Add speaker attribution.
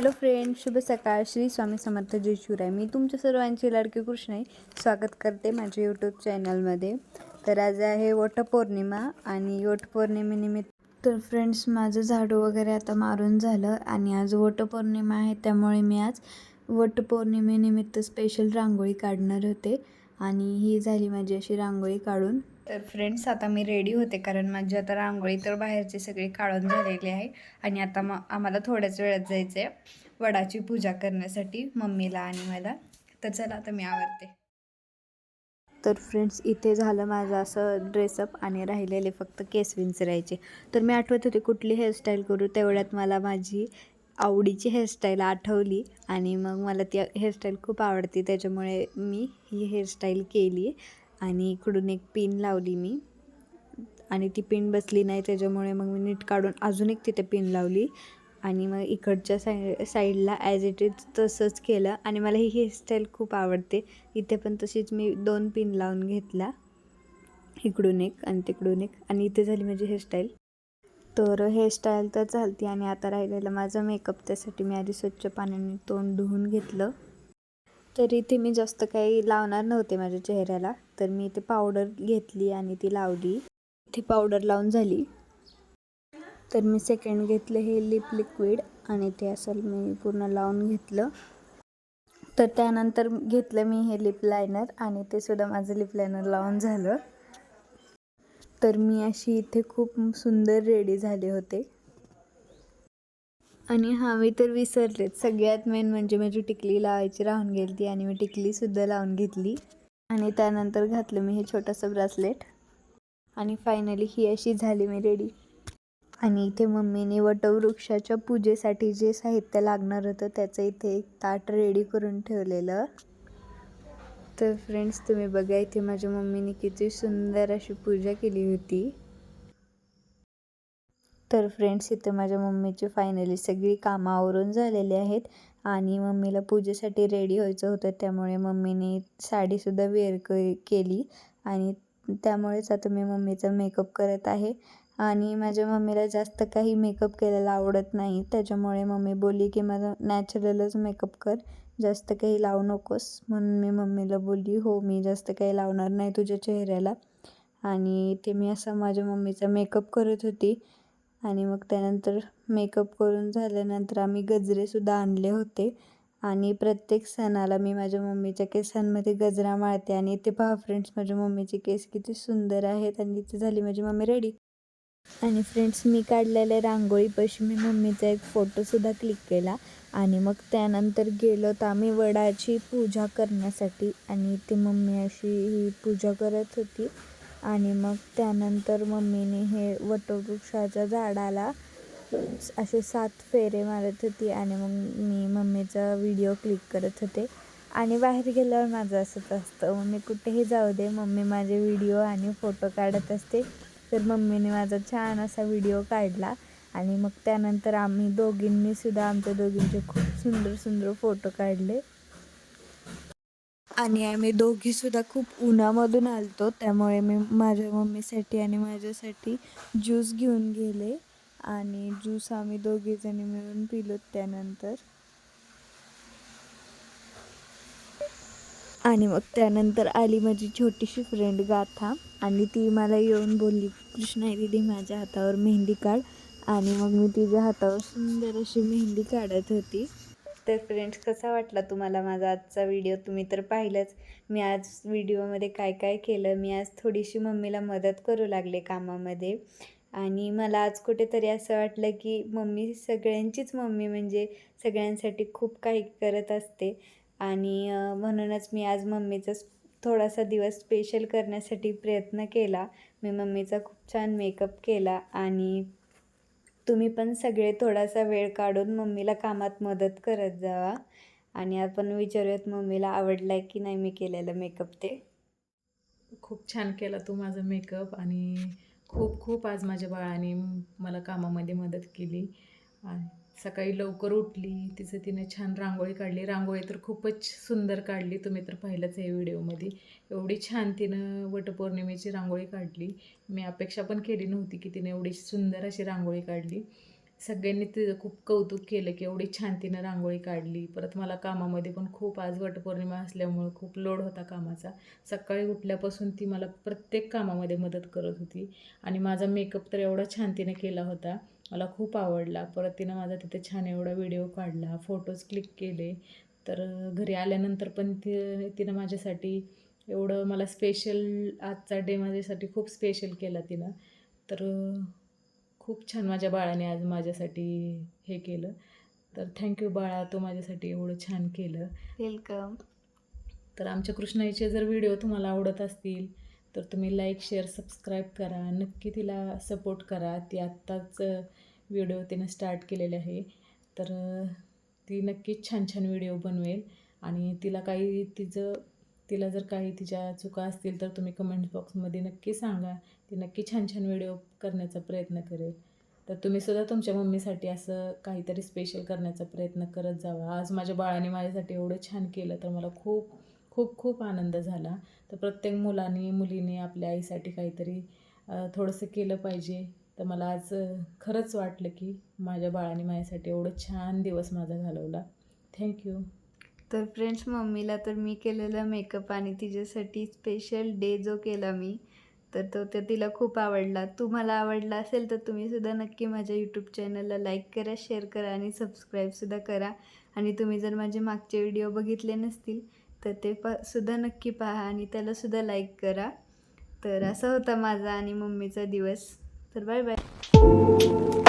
Speaker 1: Hello friend शुभ सकाळ. श्री स्वामी समर्थ जय आहे मी तुमच्या सर्वांची लाडकी कृष्ण स्वागत करते माझ्या यूट्यूब चॅनलमध्ये तर आज आहे वटपौर्णिमा आणि वटपौर्णिमेनिमित्त तर फ्रेंड्स माझं झाडू वगैरे आता मारून झालं आणि आज वटपौर्णिमा आहे. त्यामुळे मी आज वटपौर्णिमेनिमित्त स्पेशल रांगोळी काढणार होते. आणि ही झाली माझी अशी रांगोळी काढून तर फ्रेंड्स आता मी रेडी होते कारण माझी आता रांगोळी तर बाहेरची सगळी काढून झालेली आहे. आणि आता मग आम्हाला थोड्याच वेळात जायचं आहे वडाची पूजा करण्यासाठी मम्मीला आणि मला. तर चला आता मी आवडते तर फ्रेंड्स इथे झालं माझं असं ड्रेसअप आणि राहिलेले फक्त केस विंचरायचे. तर मी आठवत होते कुठली हेअरस्टाईल करू तेवढ्यात मला माझी आवडीची हेअरस्टाईल आठवली आणि मग मला ती हेअरस्टाईल खूप आवडते. त्याच्यामुळे मी ही हेअरस्टाईल केली. आणि इकडून एक पिन लावली मी. आणि ती पिन बसली नाही त्याच्यामुळे मग मी नीट काढून अजून एक तिथे पिन लावली. आणि मग इकडच्या साई साईडला ॲज इट इज तसंच केलं. आणि मला ही हेअरस्टाईल खूप आवडते. इथे पण तशीच मी दोन पिन लावून घेतल्या. इकडून एक आणि तिकडून एक. आणि इथे झाली माझी हेअरस्टाईल तर हेअरस्टाईल तर चालते आणि आता राहिलेला माझा मेकअप त्यासाठी मी आधी स्वच्छ पाण्याने तोंड धुवून घेतलं. तर इथे मी जास्त काही लावणार नव्हते माझ्या चेहऱ्याला. तर मी इथे पावडर घेतली आणि ती लावली. ती पावडर लावून झाली. तर मी सेकंड घेतलं हे लिप लिक्विड आणि ते असं मी पूर्ण लावून घेतलं. तर त्यानंतर घेतलं मी हे लिप लायनर आणि ते सुद्धा माझं लिप लायनर लावून झालं. तर मी अशी इथे खूप सुंदर रेडी झाले होते. आणि हा मी तर विसरलेच सगळ्यात मेन म्हणजे माझी टिकली लावायची राहून गेली आणि मी टिकलीसुद्धा लावून घेतली. आणि त्यानंतर घातलं मी हे छोटंसं ब्रासलेट. आणि फायनली ही अशी झाली मी रेडी आणि इथे मम्मीने वटवृक्षाच्या पूजेसाठी जे साहित्य लागणार होतं त्याचं इथे एक ताट रेडी करून ठेवलेलं. तर फ्रेंड्स तुम्ही बघा इथे माझ्या मम्मीने किती सुंदर अशी पूजा केली होती. तर फ्रेंड्स इथे माझ्या मम्मीची फायनली सगळी कामं आवरून झालेली आहेत. आणि मम्मीला पूजेसाठी रेडी व्हायचं होतं त्यामुळे मम्मीने साडीसुद्धा वेअर क केली. आणि त्यामुळेच आता मी मम्मीचा मेकअप करत आहे. आणि माझ्या मम्मीला जास्त काही मेकअप केलेला आवडत नाही. त्याच्यामुळे मम्मी बोलली की माझा नॅचरलच मेकअप कर. जास्त काही लावू नकोस. म्हणून मी मम्मीला बोलली हो मी जास्त काही लावणार नाही तुझ्या चेहऱ्याला. आणि ते मी असं माझ्या मम्मीचा मेकअप करत होती. आणि मग त्यानंतर मेकअप करून झाल्यानंतर आम्ही गजरेसुद्धा आणले होते. आणि प्रत्येक सणाला मी माझ्या मम्मीच्या केसांमध्ये गजरा माळते आणि इथे पहा फ्रेंड्स माझ्या मम्मीचे केस किती सुंदर आहेत आणि इथे झाली माझी मम्मी रेडी आणि फ्रेंड्स मी काढलेल्या रांगोळीपाशी मी मम्मीचा एक फोटोसुद्धा क्लिक केला. आणि मग त्यानंतर गेलो तर आम्ही वडाची पूजा करण्यासाठी आणि ती मम्मी अशी ही पूजा करत होती. आणि मग त्यानंतर मम्मीने हे वटवृक्षाच्या झाडाला असे सात फेरे मारत होती आणि मग मी मम्मीचा व्हिडिओ क्लिक करत होते. आणि बाहेर गेल्यावर माझं असंच असतं. मम्मी कुठेही जाऊ दे मम्मी माझे व्हिडिओ आणि फोटो काढत असते. तर मम्मीने माझा छान असा व्हिडिओ काढला आणि मग त्यानंतर आम्ही दोघींनी सुद्धा आमच्या दोघींचे खूप सुंदर सुंदर फोटो काढले. आणि आम्ही दोघीसुद्धा खूप उन्हामधून आलतो त्यामुळे मी माझ्या मम्मीसाठी आणि माझ्यासाठी ज्यूस घेऊन गेले आणि ज्यूस आम्ही दोघीजणी मिळून पिलो त्यानंतर. आणि मग त्यानंतर आली माझी छोटीशी फ्रेंड गाथा आणि ती मला येऊन बोलली कृष्णा दिदी माझ्या हातावर मेहंदी काढ. आणि मग मी तिच्या हातावर सुंदर अशी मेहंदी काढत होती. तर फ्रेंड्स कसा वाटला तुम्हाला माझा आजचा व्हिडिओ तुम्ही तर पाहिलंच. मी आज व्हिडिओमध्ये काय काय केलं? मी आज थोडीशी मम्मीला मदत करू लागले कामामध्ये. आणि मला आज कुठेतरी असं वाटलं की मम्मी सगळ्यांचीच मम्मी म्हणजे सगळ्यांसाठी खूप काही करत असते. आणि म्हणूनच मी आज मम्मीचा थोडासा दिवस स्पेशल करण्यासाठी प्रयत्न केला. मी मम्मीचा खूप छान मेकअप केला आणि तुम्ही पण सगळे थोडासा वेळ काढून मम्मीला कामात मदत करत जावा. आणि आपण विचारूयात मम्मीला आवडला आहे की नाही मी केलेलं मेकअप ते.
Speaker 2: खूप छान केला तू माझा मेकअप आणि खूप खूप आज माझ्या बाळाने मला कामामध्ये मदत केली. आणि सकाळी लवकर उठली तिचं तिने छान रांगोळी काढली. रांगोळी तर खूपच सुंदर काढली तुम्ही तर पाहिलंच आहे व्हिडिओमध्ये. एवढी छान तिनं वटपौर्णिमेची रांगोळी काढली. मी अपेक्षा पण केली नव्हती की तिने एवढी सुंदर अशी रांगोळी काढली. सगळ्यांनी तिचं खूप कौतुक केलं की एवढी छान तिनं रांगोळी काढली. परत मला कामामध्ये पण खूप आज वटपौर्णिमा असल्यामुळं खूप लोड होता कामाचा. सकाळी उठल्यापासून ती मला प्रत्येक कामामध्ये मदत करत होती. आणि माझा मेकअप तर एवढा छान तिनं केला होता. मला खूप आवडला. परत तिनं माझा तिथे छान एवढा व्हिडिओ काढला फोटोज क्लिक केले. तर घरी आल्यानंतर पण ती तिनं माझ्यासाठी एवढं मला स्पेशल आजचा डे माझ्यासाठी खूप स्पेशल केला तिनं. तर खूप छान माझ्या बाळाने आज माझ्यासाठी हे केलं. तर थँक्यू बाळा तू माझ्यासाठी एवढं छान केलं.
Speaker 1: वेलकम
Speaker 2: तर आमच्या कृष्णाईचे जर व्हिडिओ तुम्हाला आवडत असतील तर तुम्ही लाईक शेअर सबस्क्राईब करा. नक्की तिला सपोर्ट करा. ती आत्ताच व्हिडिओ तिनं स्टार्ट केलेले आहे. तर ती नक्कीच छान छान व्हिडिओ बनवेल. आणि तिला काही तिचं तिला जर काही तिच्या चुका असतील तर तुम्ही कमेंट बॉक्समध्ये नक्की सांगा. ती नक्की छान छान व्हिडिओ करण्याचा प्रयत्न करेल. तर तुम्ही सुद्धा तुमच्या मम्मीसाठी असं काहीतरी स्पेशल करण्याचा प्रयत्न करत जावा. आज माझ्या बाळाने माझ्यासाठी एवढं छान केलं तर मला खूप खूप खूप आनंद झाला. तर प्रत्येक मुलाने मुलीने आपल्या आईसाठी काहीतरी थोडंसं केलं पाहिजे. तर मला आज खरंच वाटलं की माझ्या बाळाने माझ्यासाठी एवढं छान दिवस माझा घालवला. थँक्यू
Speaker 1: तर फ्रेंड्स मम्मीला तर मी केलेला मेकअप आणि तिच्यासाठी स्पेशल डे जो केला मी तर तो तर तिला खूप आवडला. तुम्हाला आवडला असेल तर तुम्हीसुद्धा नक्की माझ्या यूट्यूब चॅनलला लाईक करा शेअर करा आणि सबस्क्राईबसुद्धा करा. आणि तुम्ही जर माझे मागचे व्हिडिओ बघितले नसतील तर ते प सुद्धा नक्की पहा आणि त्यालासुद्धा लाईक करा. तर असा होता माझा आणि मम्मीचा दिवस. तर बाय बाय